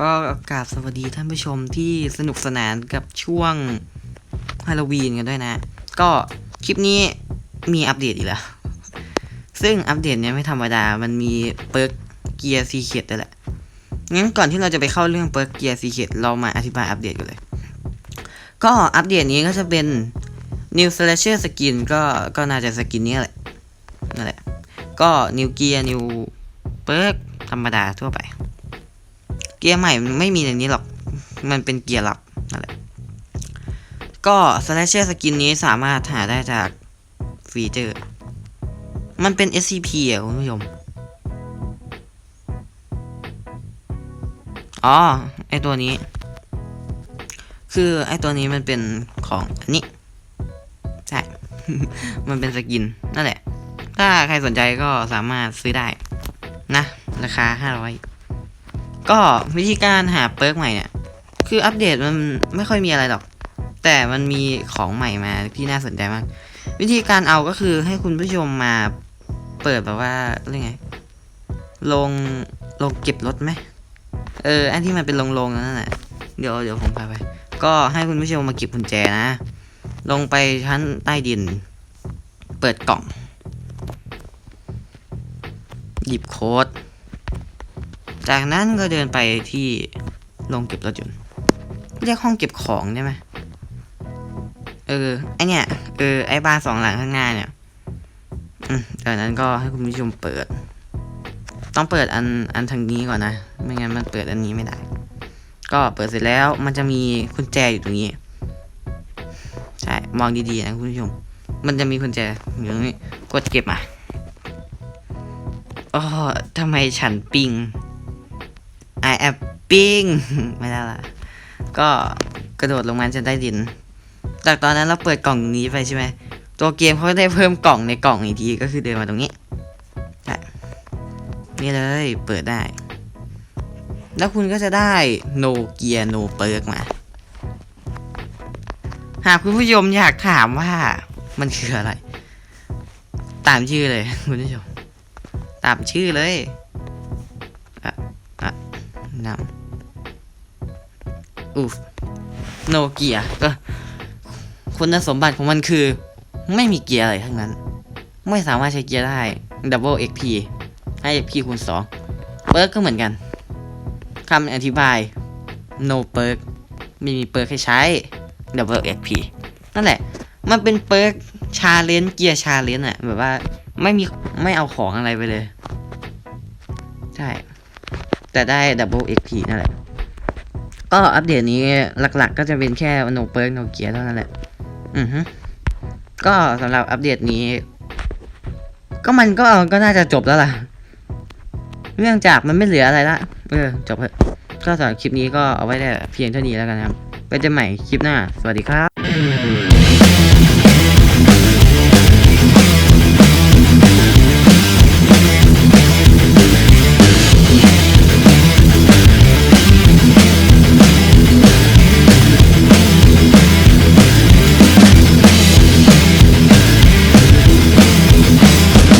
ก็กราบสวัสดีท่านผู้ชมที่สนุกสนานกับช่วงฮาโลวีนกันด้วยนะ ก็คลิปนี้มีอัปเดตอีกแล้ว ซึ่งอัปเดตเนี้ยไม่ธรรมดา มันมีเปิร์กเกียร์ซีเคดด้วยแหละ งั้นก่อนที่เราจะไปเข้าเรื่องเปิร์กเกียร์ซีเคดเรามาอธิบายอัปเดตกันเลย ก็อัปเดตนี้ก็จะเป็น New Slasher Skin ก็ก็น่าจะสกินนี้แหละนั่นแหละ ก็ New Gear New เปิร์กธรรมดาทั่วไป เกียร์ใหม่ไม่มีในนี้หรอก มันเป็นเกียร์หลักนั่นแหละ ก็ Slasher Skin นี้สามารถหาได้จากฟีเจอร์ มันเป็น SCP อะคุณผู้ชม อ๋อ ไอตัวนี้ คือไอตัวนี้มันเป็นของอันนี้ ใช่ มันเป็นสกิน นั่นแหละ ถ้าใครสนใจก็สามารถซื้อได้ นะ ราคา 500 ก็วิธีการหาเปิร์กใหม่เนี่ย คืออัปเดตมันไม่ค่อยมีอะไรหรอก แต่มันมีของใหม่มาที่น่าสนใจมาก วิธีการเอาก็คือให้คุณผู้ชมมาเปิดแบบว่าเรื่องไง ลง ลงเก็บรถไหม เออ อันที่มันเป็นลงๆนั่นแหละเดี๋ยวเดี๋ยวผมพาไป ก็ให้คุณผู้ชมมาเก็บกุญแจนะ ลงไปชั้นใต้ดิน เปิดกล่อง หยิบโค้ด จากนั้นก็เดินไปที่โรงเก็บรถยนต์เรียกห้องเก็บของได้ไหมเออไอเนี่ยเออไอบ้านสองหลังข้างหน้าเนี่ยอืมจากนั้นก็ให้คุณผู้ชมเปิด ต้องเปิดอันอันทางนี้ก่อนนะ ไม่งั้นมันเปิดอันนี้ไม่ได้ ก็เปิดเสร็จแล้วมันจะมีกุญแจอยู่ตรงนี้ ใช่มองดีๆนะคุณผู้ชม มันจะมีกุญแจอยู่ตรงนี้กดเก็บมาอ๋อทำไมฉันปิง I am ปิงไม่ได้ละก็กระโดดลงมาจะได้ดิน จากตอนนั้นเราเปิดกล่องนี้ไปใช่ไหมตัวเกมเขาได้เพิ่มกล่องในกล่องอีกทีก็คือเดินมาตรงนี้นี่เลยเปิดได้ แล้วคุณก็จะได้โนเกียโนเปิร์กมา หากคุณผู้ชมอยากถามว่ามันคืออะไร ตามชื่อเลยคุณผู้ชม ตามชื่อเลย นำอูฟโนเกียก็คุณสมบัติของมันคือ ไม่มีเกียร์อะไรทั้งนั้น ไม่สามารถใช้เกียร์ได้ Double XP ให้ XP คูณ2เปิร์กก็เหมือนกันคำอธิบาย no เปิร์กไม่มีเปิร์กให้ใช้ Double XP นั่นแหละ มันเป็นเปิร์กชาเลนเกียร์ชาเลนอะแบบว่าไม่มีไม่เอาของอะไรไปเลย ใช่ แต่ได้ Double XP นั่นแหละ ก็อัปเดตนี้หลักๆ ก็จะเป็นแค่ no เปิร์ก no เกียเท่านั้นแหละ อือฮึก็สำหรับอัปเดตนี้ ก็มันก็ก็น่าจะจบแล้วล่ะเนื่องจากมันไม่เหลืออะไรละ เออ จบเถอะก็สำหรับคลิปนี้ก็เอาไว้ได้เพียงเท่านี้แล้วกันครับไปเจอใหม่คลิปหน้า สวัสดีครับ